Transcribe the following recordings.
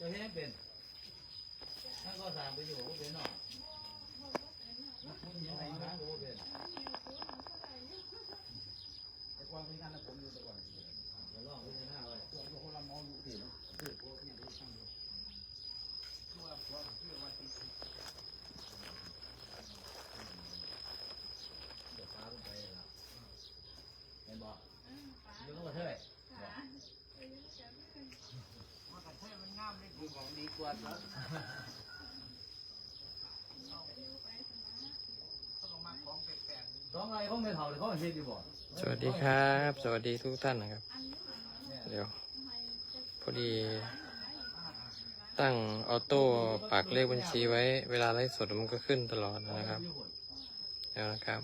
จะเห็นเป็นท่านก็สามไปอยู่ก็เป็นหรอคุณยังไงนะโอ้เป็นแต่ก่อนมีงานนผมอยู่แต่ก่อนจะลองคุณหน้าไว้พวกพวกคนละมองอยู่ที่นะคือพวกเนี่ยที่ช่างอยู่คือว่าพวกคือว่าที่เดี๋ยวฟ้าลงไปแล้วเห็นบอกอยู่ต้องมาเท่าไหร่ มันก็ใช่มันงามเลยคือของดีกว่าเนาะต้องเอามาของแปลกๆสองอะไรเขาไม่เท่าเลยเขาเฮ็ดดีบ่สวัสดีครับ สวัสดีทุกท่านนะครับ เดี๋ยว พอดี ตั้งออโต้ปักเลขบัญชีไว้ เวลาไลฟ์สดมันก็ขึ้นตลอดนะครับ เดี๋ยวนะครับ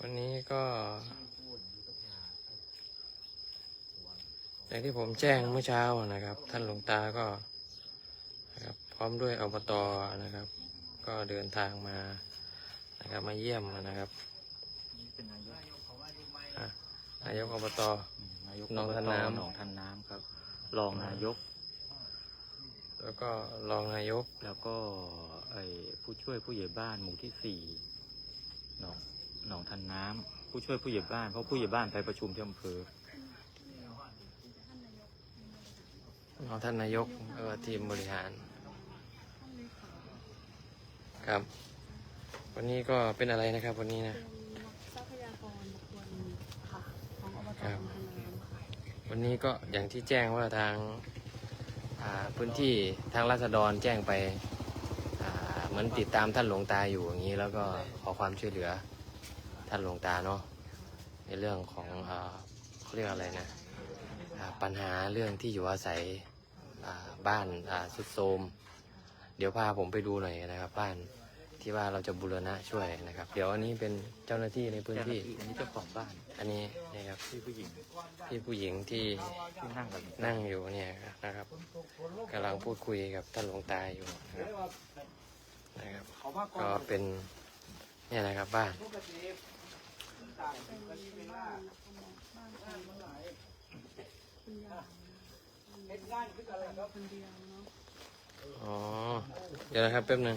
วันนี้ก็ อย่างที่ผมแจ้งเมื่อเช้านะครับ ท่านหลวงตาก็นะครับพร้อมด้วยอบตนะครับ ก็เดินทางมานะครับมาเยี่ยมนะครับเป็นนายกอะนายกอบต นายกหนองท่าน้ำ หนองท่านน้ำครับ รองนายก แล้วก็รองนายกแล้วก็ไอผู้ช่วยผู้ใหญ่บ้านหมู่ที่สี่หนองหนองท่านน้ำผู้ช่วยผู้ใหญ่บ้านเพราะผู้ใหญ่บ้านไปประชุมที่อำเภอ รองท่านนายกแล้วก็ทีมบริหาร ครับ วันนี้ก็เป็นอะไรนะครับ วันนี้นะ ทรัพยากรบุคคลค่ะของอบตครับพันน้ำค่ะวันนี้ก็อย่างที่แจ้งว่าทางอ่าพื้นที่ทางราษฎรแจ้งไปอ่าเหมือนติดตามท่านหลวงตาอยู่อย่างนี้ แล้วก็ขอความช่วยเหลือท่านหลวงตาเนาะในเรื่องของอ่าเขาเรียกอะไรนะอ่าปัญหาเรื่องที่อยู่อาศัยอ่า บ้านอ่าสุดโทรมเดี๋ยวพาผมไปดูหน่อยนะครับ บ้านที่ว่าเราจะบูรณะช่วยนะครับ เดี๋ยวอันนี้เป็นเจ้าหน้าที่ในพื้นเจ้าหน้าที่ที่ อันนี้เจ้าของบ้าน อันนี้นะครับที่ผู้หญิงพี่ผู้หญิงที่ที่นั่งกับนั่งอยู่เนี่ยนะครับกำลังพูดคุยกับท่านหลวงตาอยู่นะครับนะครับเขามาก่อก็นเป็นเนี่ยนะครับบ้านปกติต่างกันเวลาบ้านของคุณยาย เห็นงานคืออะไรครับคนเดียวเนาะอ๋อ เดี๋ยวนะครับแป๊บหนึง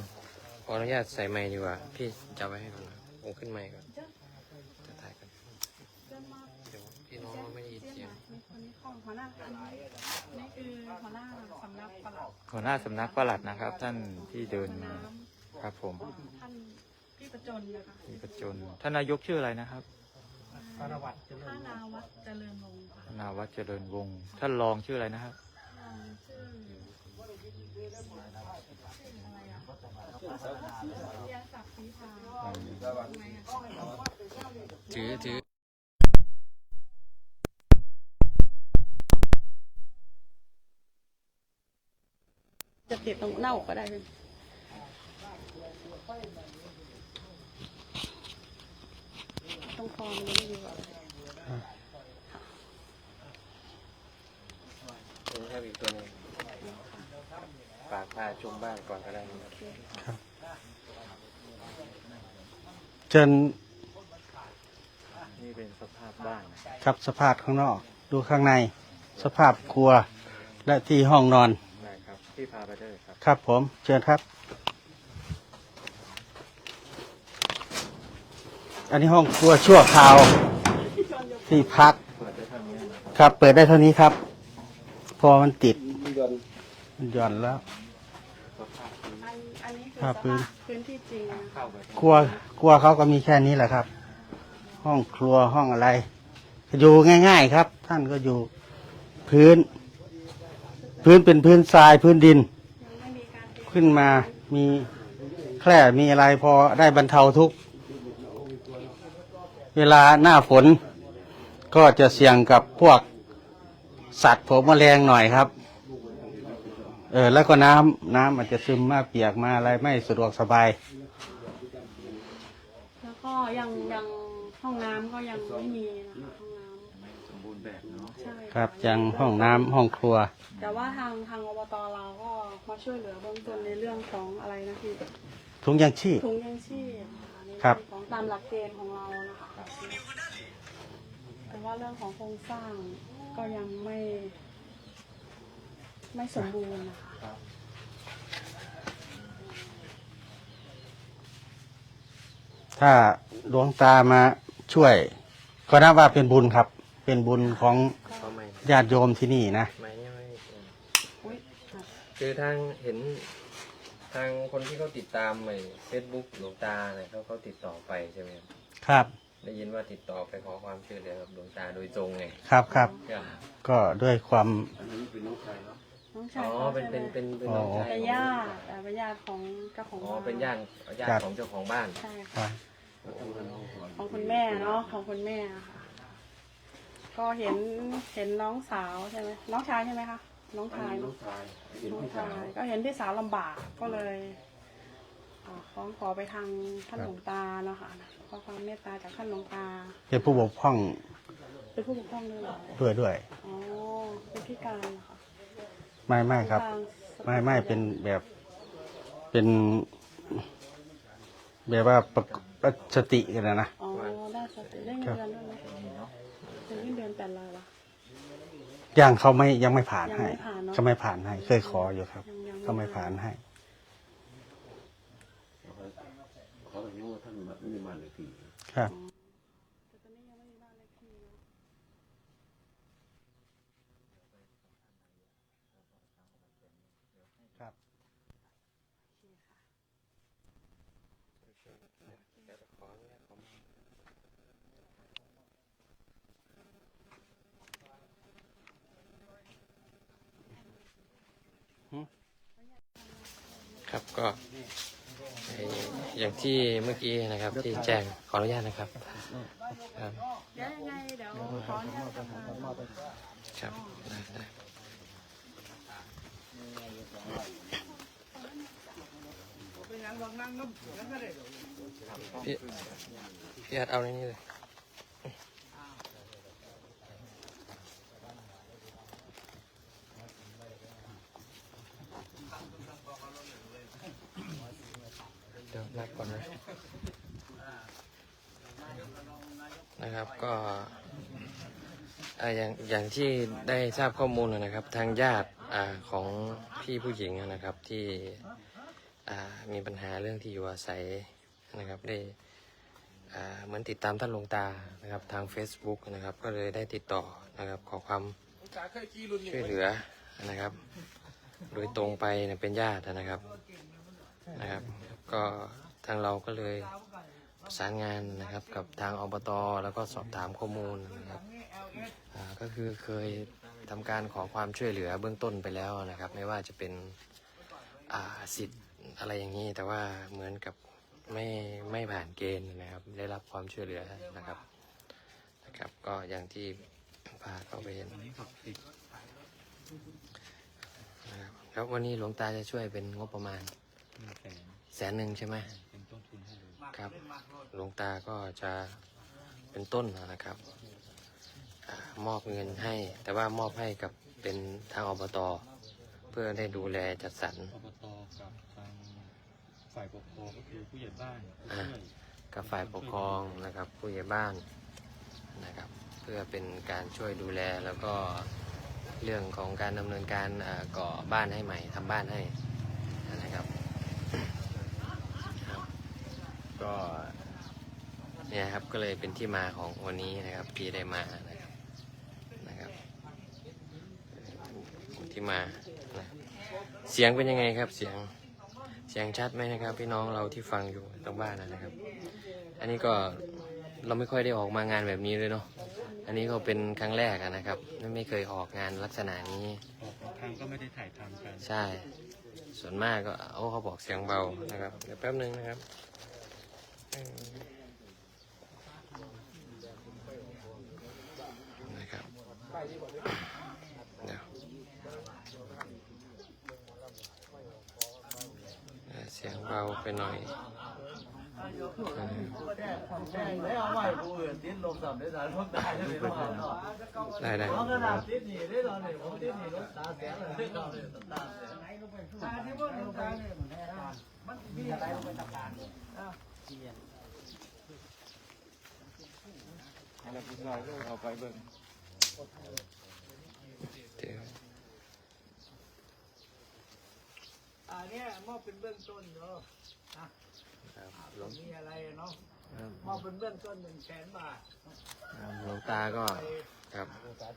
ขออนุญาตใส่ไมค์ดีกว่า พี่จับไว้ให้ก่อนนะผมขึ้นไมค์ก่อนจะถ่ายกันเดินมาเดี๋ยวพี่น้องเราไม่ได้ยินเสีเสียยงงมีคนนี้ของหัวหน้าอันนี้นี่คือหัวหน้าสำนักปลัดหัวหน้าสำนักปลัดนะครับ ท่านที่เดินมาครับผมท่านพี่ประจนนะคะมีประจนท่านนายกชื่ออะไรนะครับสารวัตรเจริท่าญนาวัดเจริญวงศ์ค่ะธนาวัฒน์เจริญวงศ์ท่านรองชื่ออะไรนะครับท่านชื่ออะไรอะเรียนศักดิ์ศรีพาทำไมอะ ถือถือจะเก็บตรงเน่าก็ได้เลย ตรงคอมันยังไม่ดีกว่านี่ครับอีกตัวหนึงฝากพาชมบ้านก่อนก็ได้นะครับเชิญนี่เป็นสภาพบ้านนะครับสภาพข้างนอก ดูข้างใน สภาพครัวและที่ห้องนอนได้ครับ ที่พาไปได้เลยครับ ครับผม เชิญครับ อันนี้ห้องครัวชั่วคราวที่พักเปิดได้เท่านี้นะครับครับ เปิดได้เท่านี้ครับ พอมันติดมันหย่อนแล้วสภาพพื้นอันอันนี้คือครัสบภาพพื้นที่จริงนะคะเข้าไปครัวครัวเขาก็มีแค่นี้แหละครับ ห้องครัวห้องอะไรอยู่ง่าย ๆ ครับ ท่านก็อยู่พื้น พื้นเป็นพื้นทรายพื้นดินยังไม่มีการติดขึ้นมามีแคร่มีอะไรพอได้บรรเทาทุกข์ เวลาหน้าฝนก็จะเสี่ยงกับพวกสัตว์ผมแมลงหน่อยครับ เออแล้วก็น้ำน้ำอาจจะซึมมาเปียกมาอะไรไม่สะดวกสบาย แล้วก็ยังยังห้องน้ำก็ยังไม่มีนะคะห้องน้ไม่สมบูรณ์แบบเนาะำใช่ครับยังห้องน้ำห้องครัว แต่ว่าทางทางอบตเราก็มาช่วยเหลือเบื้องต้นในเรื่องของอะไรนะพี่ถุงยางชีพถุงยังชีพนะคะในครับเรื่องของตามหลักเกณฑ์ของเรานะคะแต่ ว่าเรื่องของโครงสร้างก็ยังไม่ ไม่สมบูรณ์นะคะถ้าหลวงตามาช่วย ก็นับว่าเป็นบุญครับ เป็นบุญของเขาไม่ญาติโยมที่นี่นะ ไม่เนี่ยไม่อุ้ยค่ะคือทางเห็นทางคนที่เขาติดตามไอ้เฟซบุ๊กหลวงตาเนี่ยเขาเขาติดต่อไปใช่ไหมครับครับ ได้ยินว่าติดต่อไปขอความช่วยเหลือกับหลวงตาโดยตรงไงครับครับครับก็ด้วยความน้องอ๋ชายอเขาเป็นใช่ไหมเป็นเป็นเป็นน้องชายเป็นญาติอ่าเป็นญาติของเจ้าของอ๋อบ้านเป็นญาติญาติของเจ้าของบ้าน ใช่ครัค่ะบของคุณแม่เนาะของคุณแม่ค่ะ ก็เห็นเห็นน้องสาวใช่ไหมน้องชายใช่ไหมคะน้องชายเนอะน้องชายก็เห็นพี่สาวลำบากก็เลยอ่าฟ้องขอไปทางท่านหลวงตาเนาะค่ะข อความเมตตาจากท่านหลวงตา เป็นผู้บกพร่องเป็นผู้ปกครองด้วยเหรอด้วยด้วย อ๋อเป็นพิการเหรอค่ะไม่ไม่ครับ ทางไม่ไม่เป็นแบบเป็น แบบว่าปกปกสติกันนะนะ อ๋อได้สติได้เงินเดือนด้วยไหมเป็นเงินเดือนแต่ละละยังเขาไม่ยังไม่ผ่านยังให้ไม่ผ่านเนอะเขาไม่ผ่านให้ เคยขออยู่ครับยังยังเขาไม่ผ่านให้ เขาเป็นว่าท่านไม่มีมาเลยทีครับ แต่ตอนนี้ยังไม่มีบ้านเลขที่เนอะ ครับ ครับก็ไอ้ อย่างที่เมื่อกี้นะครับ ที่แจ้งขออนุญาตนะครับครับเดี๋ยวยังไงเดี๋ยวขออนุญาตประธานครับได้ได้พี่พี่อัดเอาในนี้เลย เดี๋ยวนับก่อนนะนะครับก็อย่างอย่างที่ได้ทราบข้อมูลนะครับ ทางญาติอของพี่ผู้หญิงนะครับที่มีปัญหาเรื่องที่อยู่อาศัยนะครับได้เหมือนติดตามท่านหลวงตานะครับทาง Facebook นะครับก็เลยได้ติดต่อนะครับขอความช่วยเหลือนะครับ โดยตรงไปนะเป็นญาตินะครับนะครับ ก็ทางเราก็เลยประสานงานนะครับกับทางอบตแล้วก็สอบถามข้อมูลนะครับอ่าก็คือเคยทำการขอความช่วยเหลือเบื้องต้นไปแล้วนะครับ ไม่ว่าจะเป็นอ่าสิทธิ์อะไรอย่างนี้ แต่ว่าเหมือนกับไม่ไม่ผ่านเกณฑ์นะครับ ได้รับความช่วยเหลือนะครับนะครับ ก็อย่างที่พาเข้าไปเห็นนะครับแล้ววันนี้หลวงตาจะช่วยเป็นงบประมาณ แสน แสนหนึ่งใช่ไหมเป็นต้นทุนให้เลยครับหลวงตาก็จะเป็นต้นนะครับอามอบเงินให้ แต่ว่ามอบให้กับเป็นทางอบตเพื่อได้ดูแลจัดสรรอบตกับทางฝ่ายปกครองก็คือผู้ใหญ่บ้านผู้อ่าช่วยกับฝ่ายปกครองนะครับ ผู้ใหญ่บ้านนะครับ เพื่อเป็นการช่วยดูแลแล้วก็เรื่องของการดำเนินการอ่าก่อบ้านให้ใหม่ทำบ้านให้นะครับครับ ก็เนี่ยครับก็เลยเป็นที่มาของวันนี้นะครับที่ได้มานะครับนะครับที่มานะครับเสียงเป็นยังไงครับเสียงเสียงชัดไหมนะครับ พี่น้องเราที่ฟังอยู่ตรงบ้านนะครับ อันนี้ก็เราไม่ค่อยได้ออกมางานแบบนี้เลยเนาะอันนี้ก็เป็นครั้งแรกอะนะครับไม่ไม่เคยออกงานลักษณะนี้ออกทางก็ไม่ได้ถ่ายทำกันใช่ ส่วนมากก็โอ้เขาบอกเสียงเบานะครับเดี๋ยวแป๊บนึงนะครับอืม นะครับเดี๋ยวเสียงเบาไปหน่อยอืมได้ได้ เอาไปเบิ่งเดี๋ยวเนี้ยมอบเป็นเบื้องต้นเนาะหลวงมีอะไรเนาะมอบเป็นเบื้องต้นหนึ่งแสนบาทหลวงตาก็ครับหลวงตา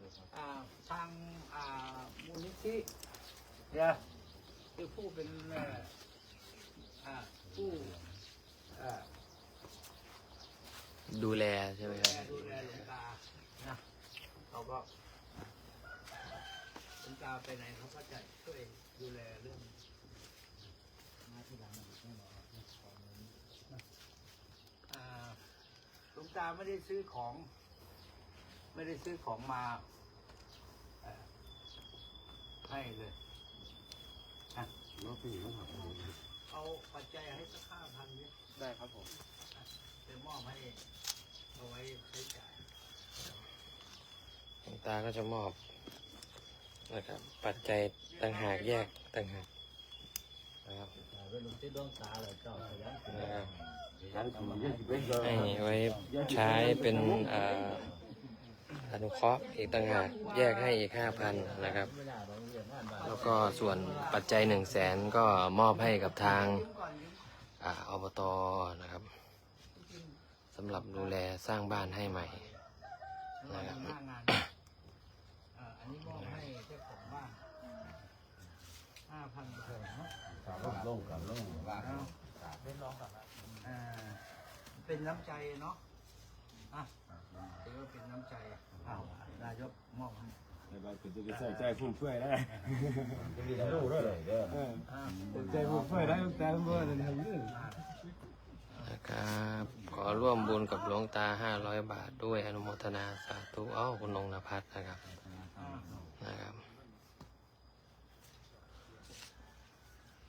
ก็ครับอ่าทางอ่างมูลนิธิเนี่ยคือผู้เป็นผู้ ดูแลใช่ไหมครับ ดูแลหลวงตานะเขาก็หลวงตาไปไหนเขาก็จะช่วยดูแลเรื่องอ่าหลวงตาไม่ได้ซื้อของ ไม่ได้ซื้อของมาเอ่อให้เลยนะเอาปัจจัยให้สักห้าพันเนี่ย ได้ครับผมจะมอบให้เอาไว้ใช้จ่ายหลวงตาก็จะมอบนะครับ ปัจจัยต่างหากแยกต่างหากนะครับเป็นลูกที่ดวงตาเลยเจ้าขยันนะครับให้ไว้ใช้เป็นอนุเคราะห์อีกต่างหากแยกให้อีกห้าพันนะครับ แล้วก็ส่วนปัจจัยหนึ่งแสนก็มอบให้กับทาง อ่าอบตนะครับสำหรับดูแลสร้างบ้านให้ใหม่เราทำหน้างานเอ่ออันนี้มอบให้เจ้าของบ้านห้าพันบาทเนาะลงกับลงบ้าเอาเป็นน้องกับอ่อเป็นน้ำใจเนาะอะถือว่าเป็นน้ำใจเอานายกมอบให้ ใส่ใจฟุ่มเฟือยได้มีแล้วยเออใจฟุ่มเฟือยได้ตั้งแต่เมื่อเดือนธันวาคมนะครับขอร่วมบุญกับหลวงตาห้าร้อยบาทด้วยอนุโมทนาสาธุอ้าคุณนงนภัสนะครับนะครับ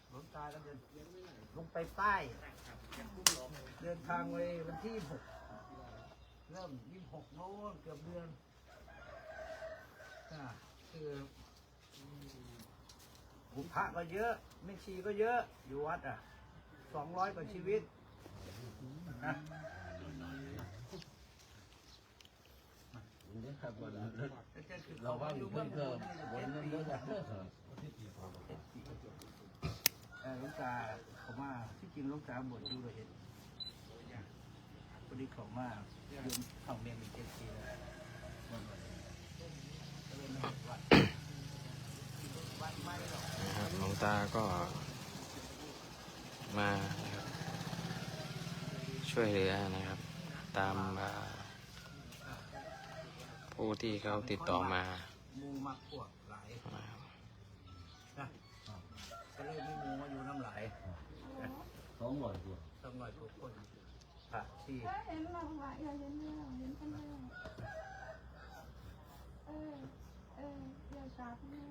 หลวงตาก็จะลงไปป้ายเดินทางไปวันที่หกเริ่มยี่สิบหกโน้นเกือบเดือน อ่าคือผมพระก็เยอะแม่ชีก็เยอะ อยู่วัดอะสองร้อยกว่าชีวิตนะเราว่าอยู่เพิ่มเติมบนนั้นเยอะจังเออหลูกตาเขามาที่จริงหลูกตาบวชอยู่เลยเห็นพอดีเขามาโยมเขาเมียมีเจ็ดปีแล้วก็เลยมาวัดวัดไม่หรอก นะครับหลวง ตาก็มานะครับช่วยเหลือนะครับ ตามอ่าผู้ที่เขาติดต่อมามูมักพวกหลายนะครับนะก็เลยมีมูมาอยู่น้ำหลายสองร้อยตัวต้องหน่อยทุกคนพระที่เห็นเราว่าอย่าเห็นเราเห็นกันแล้วเออเออเดี๋ยวกราบแม่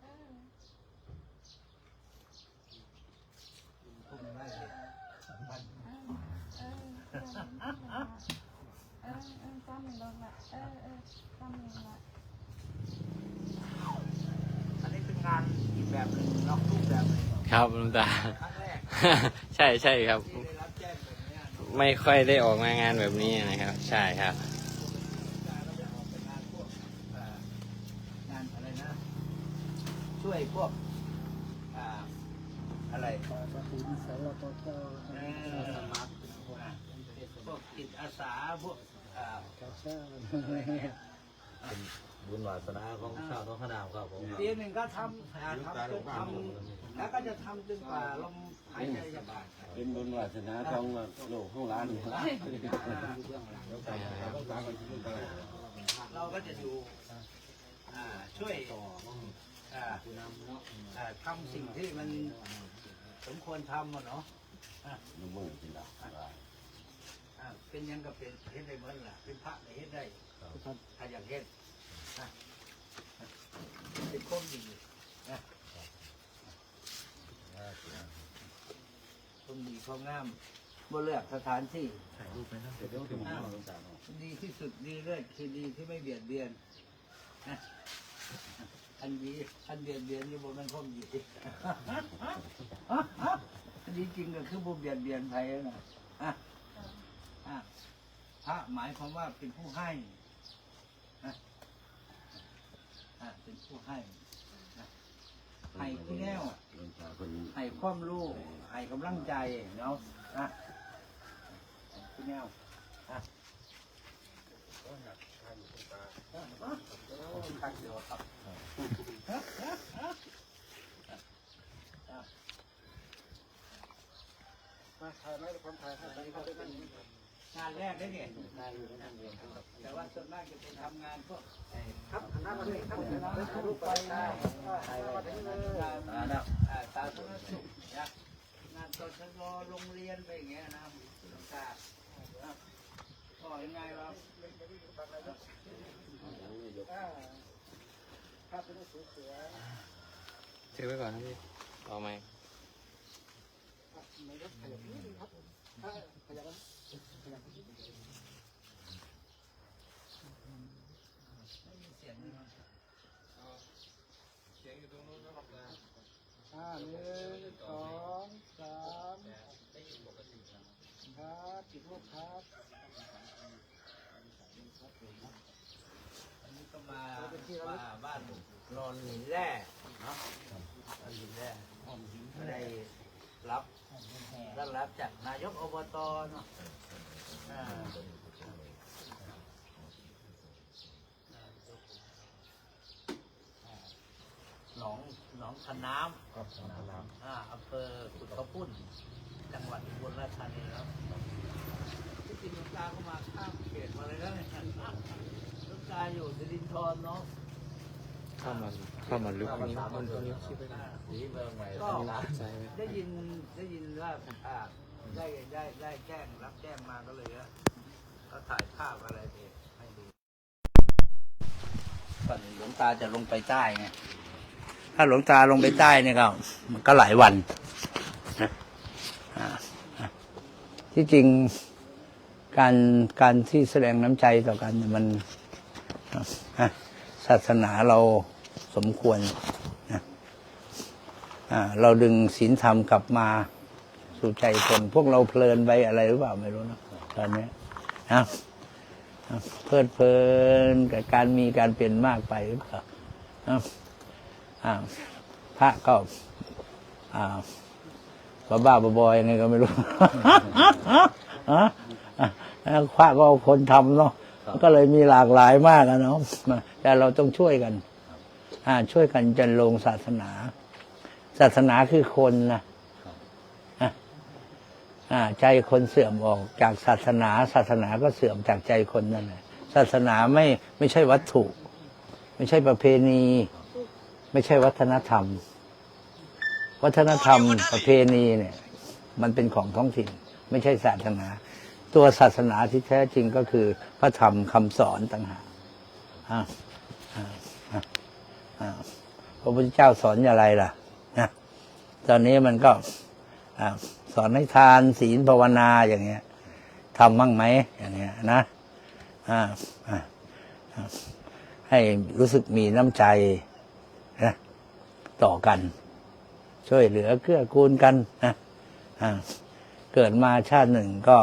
เออ พุ่มไล่เลยพัน เออ เออเดี๋ยวเห็นกันแล้วเออ เออจำไม่ลงละเออ เอ อจำไม่ลงละอันนี้เป็นงานอีกแบบหนึ่งนอกรูปแบบหนึ่งครับหลวงตา ครั้งแรกใช่ใช่ครับ ที่ได้รับแจ้งแบบเนี้ยเนอะไม่ค่อยได้ออกมางานแบบนี้นะครับ ใช่ครับการเราจะออกเป็นงานพวกเอ่องานอะไรนะ ช่วยพวกอ่าอะไรเออพวกจิตอาสาพวกอ่าอะไรเงี้ย ป็นบุญวาสนาของชาวท้องขนามครับผมปีหนึ่งก็ทำอ่าทำจนทำแล้วก็จะทำจนกว่าลมหายใจจะบาดเป็นบุญวาสนาของโลกของร้านนี่เราก็จะอยู่อ่าช่วยอ่าอ่าทำสิ่งที่มันสมควรทำอะเนาะลูกมือกินละอ่าเป็นยังกับเป็นเฮ็ดได้เหมือนล่ะเป็นพระก็เฮ็ดได้ถ้าอย่ากเฮ็ดนะเป็นคนดีนะคนดีคนงามบ่เลือกสถานที่ถ่ายรูปไปนะเดีที่สุดดีเลิศคือดีที่ไม่เบียดเบียนนะอันดีอันเบียดเบียนอยู่บนมันคมดีอันนี้จริงก็คือบ่เบียดเบียนใครนะอะอะพระหมายความว่าเป็นผู้ให้ นะอะเป็นผู้ให้ให้ที่แนวหลวงตาคนให้ความรู้ให้กำลังใจเนาะนะที่แนวนะคักเดียวครับง งานแรกได้เนี่ยแต่ว่าส่วนมากจะไปทำงานพวกครับหน้ามาเลยครับรูปไปได้อานะอ่าสาธารสุขนะงานตชดโรงเรียนไปอย่างเงี้ยนะครับตาอะก็ยังไงเราถือไว้ก่อนนะพี่เอาไหม ห้าหนึ่งสองสามครับจิตลูกครับอันนี้ก็มามาบ้านนอนหินแร่เนาะนอนหินแร่ได้รับได้รับจากนายกอบตเนาะ หนองหนองคันน้ำครับน้ำอ่าอำเภอขุดข้าวปุ้นจังหวัดอุบลราชธานีครับที่จริงหลวงตาก็มาข้ามเขตมาเลยนะเนี่ยหลวงตาอยู่สิรินทรเนาะเข้ามาเข้ามาลึกนี้มันตัวนี้คิดไปอ่าสีเมืองใหม่ก็ใช่ไหมได้ยินได้ยินว่าอ่า ได้ได้ได้แจ้งรับแจ้งมาก็เลยว่าก็ถ่ายภาพอะไรไปให้ดูก่อนหลวงตาจะลงไปใต้ไงถ้าหลวงตาลงไปใต้เนี่ยก็มันก็หลายวันนะอ่าอ่าที่จริงการการที่แสดงน้ำใจต่อกันเนี่ยมันอะศาสนาเราสมควรนะอ่าเราดึงศีลธรรมกลับมา สู่ใจคน พวกเราเพลินไปอะไรหรือเปล่าไม่รู้นะตอนนี้นะนะเพลิดเพลินกับการมีการเปลี่ยนมากไปหรือเปล่านะอ่าพระก็อ่าบ้าบ้าๆบอยยังไงก็ไม่รู้ฮะอะพระก็เอาคนทำเนาะมันก็เลยมีหลากหลายมากอะเนาะแต่เราต้องช่วยกันอ่าช่วยกันจันลงศาสนา ศาสนาคือคนนะอะอ่า ใจคนเสื่อมออกจากศาสนา ศาสนาก็เสื่อมจากใจคนนั่นแหละศาสนาไม่ไม่ใช่วัตถุ ไม่ใช่ประเพณี ไม่ใช่วัฒนธรรม วัฒนธรรมประเพณีเนี่ย มันเป็นของท้องถิ่น ไม่ใช่ศาสนา ตัวศาสนาที่แท้จริงก็คือ พระธรรมคำสอนต่างหากพระพุทธเจ้าสอนอะไรล่ะนะตอนนี้มันก็อ่า สอนให้ทานศีลภาวนาอย่างเงี้ยทำบ้างไหมอย่างเงี้ยนะอ่าให้รู้สึกมีน้ำใจนะต่อกัน ช่วยเหลือเกื้อกูลกันนะเกิดมาชาติหนึ่งก็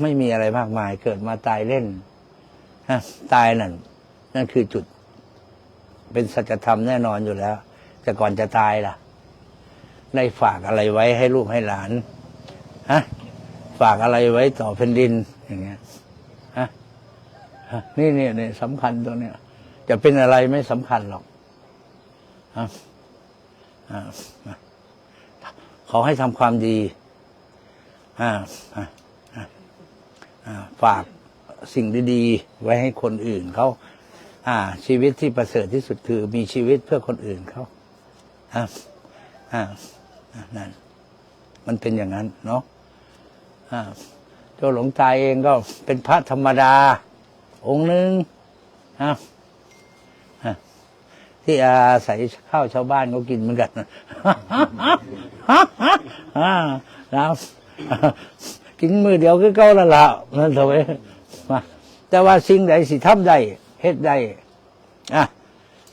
ไม่มีอะไรมากมาย เกิดมาตายเล่นตายนั่นนั่นคือจุด เป็นสัจธรรมแน่นอนอยู่แล้ว แต่ก่อนจะตายล่ะ ได้ฝากอะไรไว้ให้ลูกให้หลานฮะฝากอะไรไว้ต่อแผ่นดินอย่างเงี้ยฮะนี่เนี่นี่สำคัญตรงเนี้ยจะเป็นอะไรไม่สำคัญหรอกฮะอ่าอ่าขอให้ทำความดีอ่าอ่าอ่าฝากสิ่งดีๆ ไว้ให้คนอื่นเขาอ่า ชีวิตที่ประเสริฐที่สุดคือ มีชีวิตเพื่อคนอื่นเขาอ่าอ่า นั่นมันเป็นอย่างนั้นเนาะอ่าตัวหลวงตาเองก็เป็นพระธรรมดา องค์หนึ่งอ่าที่อาศัยข้าวชาวบ้านเขากินเหมือนกันอ่าแล้วกินมือเดียวคือเก่าละละนั่นเถอะเว้ยมาแต่ว่าสิ่งใดสิทำได้เฮ็ดได้อะ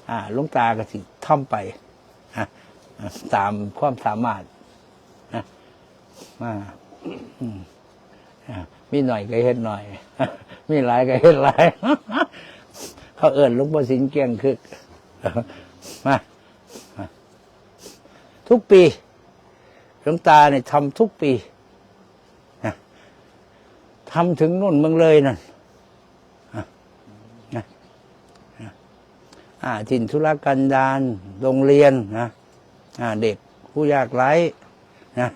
อ่าหลุงตาก็สิทำไป ตามความสามารถนะมาอ่ามีหน่อยก็เฮ็ดหน่อย มีหลายก็เฮ็ดหลาย เขาเอิ้นลุงพ่อสิงเกียงคึกมาทุกปีหลวงตาเนี่ยทำทุกปีทำถึงนู่นเมืองเลยนั่นอะนะนะอ่าถิ่นธุรกันดารโรงเรียนนะ เด็กผู้ยากไร้นะ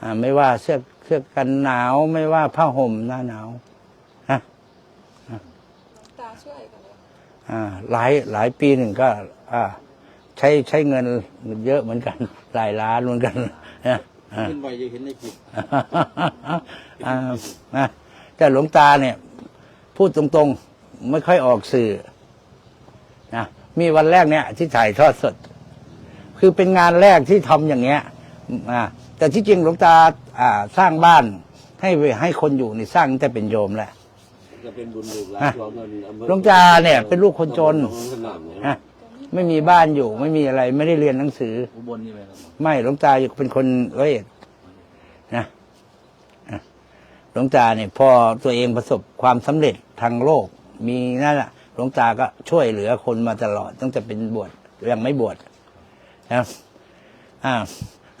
อ่าไม่ว่าเสื้อเสื้อกันหนาวไม่ว่าผ้าห่มหน้าหนาวนะตาช่วยกันเลยอ่าหลายหลายปีหนึ่งก็อ่าใช้ใช้เงินเยอะเหมือนกัน หลายล้านเหมือนกันนะอ่าขึ้นไปจะเห็นในคลิปอ่านะแต่หลวงตาเนี่ย พูดตรงๆ ไม่ค่อยออกสื่อนะมีวันแรกเนี่ย ที่ถ่ายทอดสด คือเป็นงานแรกที่ทำอย่างเงี้ยอ่าแต่ที่จริงหลวงตาอ่าสร้างบ้านให้ให้คนอยู่นี่สร้างตั้งแต่เป็นโยมแหละจะเป็นบุญลูกหลานฮะของเงินอำเภอหลวงตาเนี่ย เป็นลูกคนจนของสนามเนี่ยฮะไม่มีบ้านอยู่ ไม่มีอะไร ไม่ได้เรียนหนังสืออุบลนี่ไหมครับไม่หลวงตาเป็นคนร้อยเอ็ดนะนะหลวงตาเนี่ยพอตัวเองประสบความสำเร็จทางโลก มีนั่นแหละหลวงตาก็ช่วยเหลือคนมาตลอดตั้งแต่เป็นบวชยังไม่บวช นะอ่า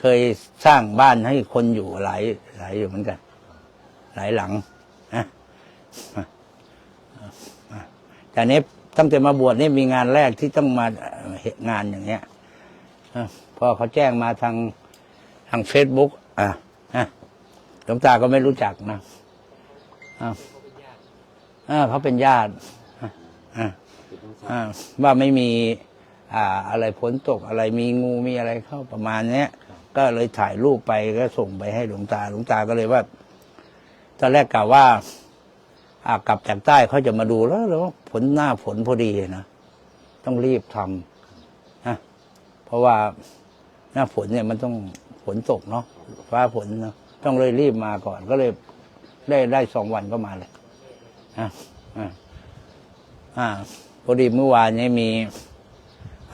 เคยสร้างบ้านให้คนอยู่หลายหลายอยู่เหมือนกัน หลายหลังนะแต่นี้ตั้งแต่มาบวชนี่มีงานแรกที่ต้องมาเหตุงานอย่างเงี้ยพอเขาแจ้งมาทางทางเฟซบุ๊กอะอะหลวงตาก็ไม่รู้จักนะอะอะเขาเป็นญาติอะอะอะว่าไม่มี อ่าอะไรฝนตกอะไรมีงูมีอะไรเข้าประมาณเนี้ยก็เลยถ่ายรูปไปก็ส่งไปให้หลวงตาหลวงตาก็เลยว่าตอนแรกกล่าวว่าอ่ากลับจากใต้เขาจะมาดูแล้วแล้วฝนหน้าฝนพอดีนะต้องรีบทำนะเพราะว่าหน้าฝนเนี่ยมันต้องฝนตกเนาะฟ้าฝนเนาะต้องเลยรีบมาก่อน ก็เลยได้ได้สองวันก็มาเลยอะอะอ่าพอดีเมื่อวานนี้มี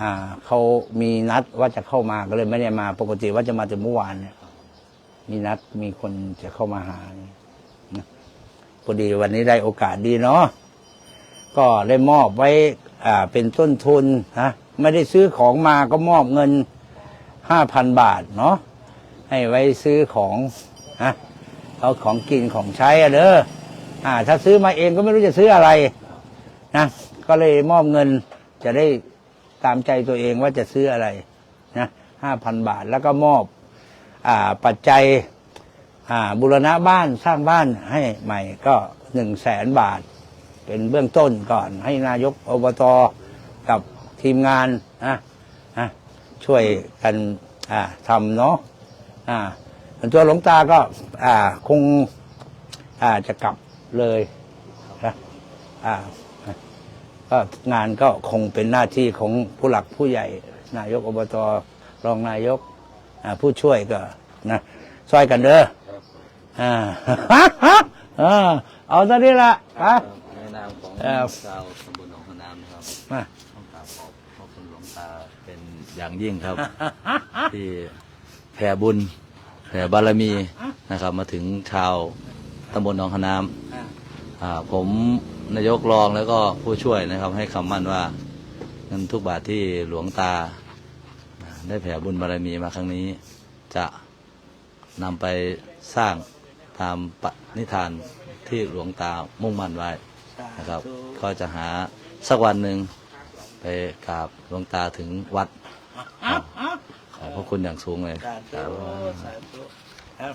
อ่าเขามีนัดว่าจะเข้ามาก็เลยไม่ได้มา ปกติว่าจะมาแต่เมื่อวานเนี่ย มีนัดมีคนจะเข้ามาหานะพอดีวันนี้ได้โอกาสดีเนาะก็ได้มอบไว้ อ่า เป็นต้นทุนนะไม่ได้ซื้อของมาก็มอบเงินห้าพันบาทเนาะให้ไว้ซื้อของนะเอาของกินของใช้อะเด้ออ่า ถ้าซื้อมาเองก็ไม่รู้จะซื้ออะไร นะก็เลยมอบเงินจะได้ ตามใจตัวเองว่าจะซื้ออะไรนะห้าพันบาทแล้วก็มอบอ่าปัจจัยอ่าบุรณะบ้านสร้างบ้านให้ใหม่ก็หนึ่งแสนบาท เป็นเบื้องต้นก่อนให้นายกอบตกับทีมงานนะนะช่วยกันอ่าทำเนาะอ่าส่วนตัวหลวงตาก็อ่าคงอ่าจะกลับเลยนะอ่า ก็งานก็คงเป็นหน้าที่ของผู้หลักผู้ใหญ่ นายกอบตรองนายกอ่าผู้ช่วยก็นะช่วยกันเด้ออ่าอ่าเอาตอนนี้ละอะในนามของเอ่อชาวตำบลหนองพนามนะครับมาต้องกราบขอบขอบคุณหลวงตาเป็นอย่างยิ่งครับ ที่แผ่บุญแผ่บารมีนะครับ มาถึงชาวตำบลหนองพนามอ่าผม นายกรองแล้วก็ผู้ช่วยนะครับ ให้คำมั่นว่าเงินทุกบาทที่หลวงตา ได้แผ่บุญบารมีมาครั้งนี้ จะนำไปสร้างตามปณิธานที่หลวงตามุ่งมั่นไว้นะครับ ก็จะหาสักวันหนึ่งไปกราบหลวงตาถึงวัดครับขอบพระคุณอย่างสูงเลยสาธุสาธุครับ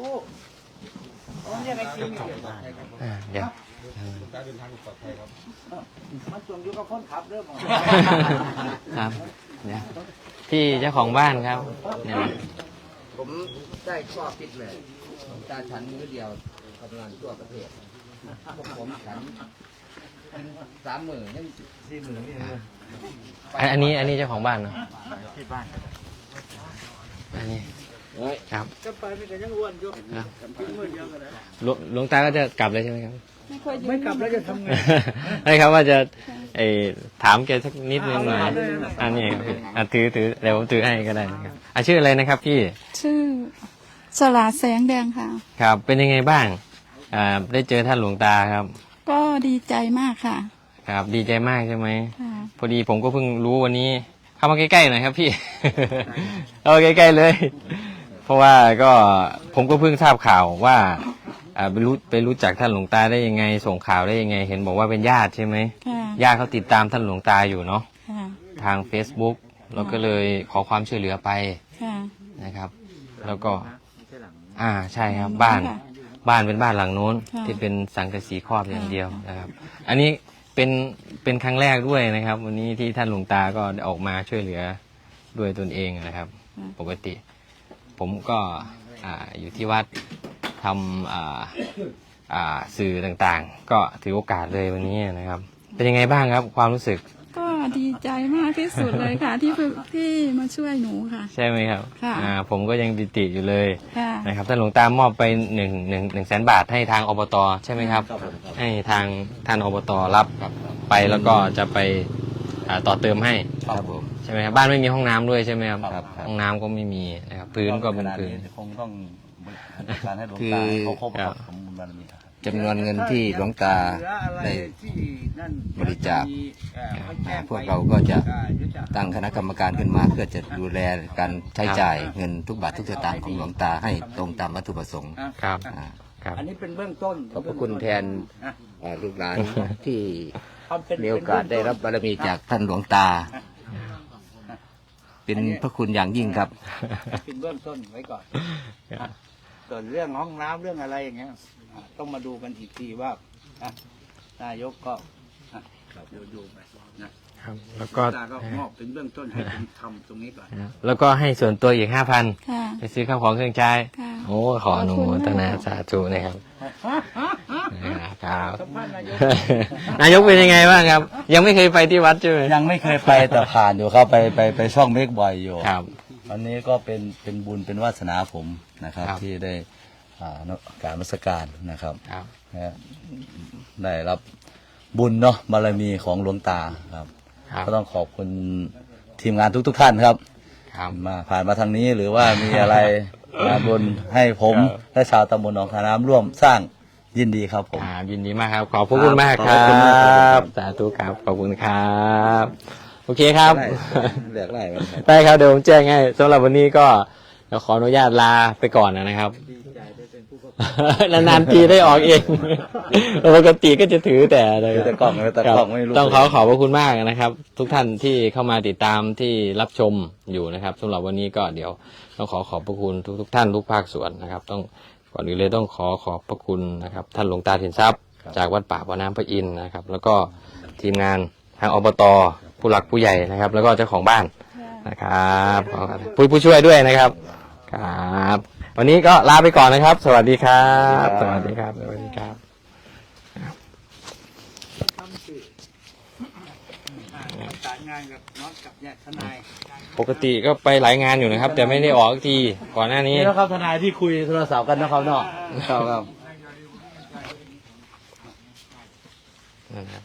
เอาโอ้โอ้เนี่ยไปกินอยู่อ่าเดี๋ยวมาส่งอยู่กับคนขับเรื่องของครับเดี๋ยวพี่เจ้าของบ้านครับเนี่ยผมได้ข้อคิดเลยตาฉันมือเดียวทำงานทั่วประเทศพวกผมฉันสามหมื่นยังสี่หมื่นนี่เลยอันอันนี้อันนี้เจ้าของบ้านเนาะอันนี้ ครับจะไปไม่กันยังอ้วนอยู่ครับกินมื้อเดียวกันนะหลวงหลวงตาก็จะกลับเลยใช่ไหมครับ ไม่ค่อยยืนไม่กลับแล้วจะทำไงได้ครับว่าจะไอถามแกสักนิดนึงหน่อยเอาเลยนะอันนี้ครับพี่อะถือถือเดี๋ยวผมถือให้ก็ได้นะครับอะชื่ออะไรนะครับพี่ชื่อสลาแสงแดงค่ะ ครับ เป็นยังไงบ้างอ่าได้เจอท่านหลวงตาครับ ก็ดีใจมากค่ะ ครับดีใจมากใช่ไหมค่ะพอดีผมก็เพิ่งรู้วันนี้ เข้ามาใกล้ๆหน่อยครับพี่เข้ามาใกล้ๆเลยเพ ราะว่าก็ผมก็เพิ่งทราบข่าวว่าอ่าไปรู้ไปรู้จักท่านหลวงตาได้ยังไง ส่งข่าวได้ยังไง เห็นบอกว่าเป็นญาติใช่ไหมค่ะญาติเขาติดตามท่านหลวงตาอยู่เนาะค่ะทาง Facebook เราก็เลยขอความช่วยเหลือไปค่ะนะครับ แล้วก็ อ่าใช่ครับบ้านค่ะบ้านเป็นบ้านหลังนู้น ค่ะ ที่เป็นสังกะสีครอบอย่างเดียวนะครับ อันนี้เป็นเป็นครั้งแรกด้วยนะครับ วันนี้ที่ท่านหลวงตาก็ได้ออกมาช่วยเหลือด้วยตนเองนะครับ ปกติ ผมก็อ่าอยู่ที่วัดทำอ่าอ่าสื่อต่างๆ ก็ถือโอกาสเลยวันนี้นะครับ เป็นยังไงบ้างครับความรู้สึก ก็ดีใจมากที่สุดเลยค่ะ ที่เพิ่งที่มาช่วยหนูค่ะ ใช่ไหมครับค่ะอ่าผมก็ยังปิติอยู่เลยค่ะนะครับท่านหลวงตามอบไปหนึ่งหนึ่งหนึ่งแสนบาทให้ทางอบตใช่ไหมครับ ให้ทางท่านอบตรับไปแล้วก็จะไป อ่าต่อเติมให้ครับผม ใช่ไหมครับบ้านไม่มีห้องน้ำด้วยใช่ไหมครับครับครับ ห้องน้ำก็ไม่มีนะครับพื้นก็เป็นพื้นคงต้องการให้หลวงคือตาเขาครบครับสมบูรณ์บารมีครับ จำนวนเงินที่หลวงตาเหลืออะไรได้ที่นั่นบริจาคเอ่อให้แจ้งไปพวกเราก็จะอ่าเดี๋ยวจะ ตั้งคณะกรรมการขึ้นมา เพื่อจะดูแลการใช้จ่ายเงินทุกบาททุกสตางค์ของหลวงตาให้ตรงตามวัตถุประสงค์อะครับ อ่าครับ อันนี้เป็นเบื้องต้นขอบพระคุณแทนอะเอ่อลูกหลานที่ ทำเป็นมีโอกาสได้รับบารมีจากท่านหลวงตา เป็นพระคุณอย่างยิ่งครับ เป็นเบื้องต้นไว้ก่อนอะส่วนเรื่องห้องน้ำเรื่องอะไรอย่างเงี้ยอะต้องมาดูกันอีกทีว่าอะนายกก็อะเดี๋ยวดูไปนะ ครับ แล้วก็ตาก็มอบเป็นเบื้องต้นให้เป็นทำตรงนี้ก่อน แล้วก็ให้ส่วนตัวอีกห้าพันค่ะไปซื้อข้าวของเครื่องใช้ ค่ะโอ้ขออนุโมทนาสาธุนะครับครับ สัมภาษณ์นายก นายกเป็นยังไงบ้างครับ ยังไม่เคยไปที่วัดใช่ไหมยังไม่เคยไปแต่ผ่านอยู่ครับไปไปไปช่องเมกบ่อยอยู่ครับวันนี้ก็เป็นเป็นบุญเป็นวาสนาผมนะครับ ครับ ที่ได้อ่าเนอะการมัสการนะครับครับนะได้รับบุญเนาะบารมีของหลวงตาครับ ครับ ก็ต้องขอบคุณทีมงานทุกๆท่านครับ ครับ มาผ่านมาทางนี้หรือว่ามีอะไร มาบุญให้ผมครับ และชาวตำบลหนองคาน้ำร่วมสร้างยินดีครับผม อ่ายินดีมากครับ ขอบพระคุณมากคขรัอบคุณมากครับ บสาธุครับ ขอบคุณครับ โอเคครับเรียกได้ไหมครับ ได้ครับเดี๋ยวผมแจ้งให้สำหรับวันนี้ก็เดี๋ยวขออนุญาตลาไปก่อนนะครับ นานๆทีได้ออกเองปกติก็จะถือแต่อะไรถือแต่กล่องถือแต่กล่องไม่รู้ต้องขอขอบพระคุณมากนะครับ ทุกท่านที่เข้ามาติดตามที่รับชมอยู่นะครับสำหรับวันนี้ก็เดี๋ยวต้องขอขอบพระคุณทุกทุก ๆ ท่านทุกภาคส่วนนะครับ ต้องก่อนอื่นเลยต้องขอขอบพระคุณนะครับ ท่านหลวงตาถินทรัพย์ จากวัดป่าบ่อน้ำพระอินทร์นะครับ แล้วก็ทีมงานทางอบตผู้หลักผู้ใหญ่นะครับ แล้วก็เจ้าของบ้านนะครับขอผู้ผู้ช่วยด้วยนะครับครับ วันนี้ก็ลาไปก่อนนะครับ สวัสดีครับ สวัสดีครับ สวัสดีครับอ่าประสานงานกับน้องกับเนี่ยทนายปกติก็ไปหลายงานอยู่นะครับ แต่ไม่ได้ออกสักทีก่อนหน้านี้ นี่นะครับทนายที่คุยโทรศัพท์กันนะครับเนาะครับครับ นะครับ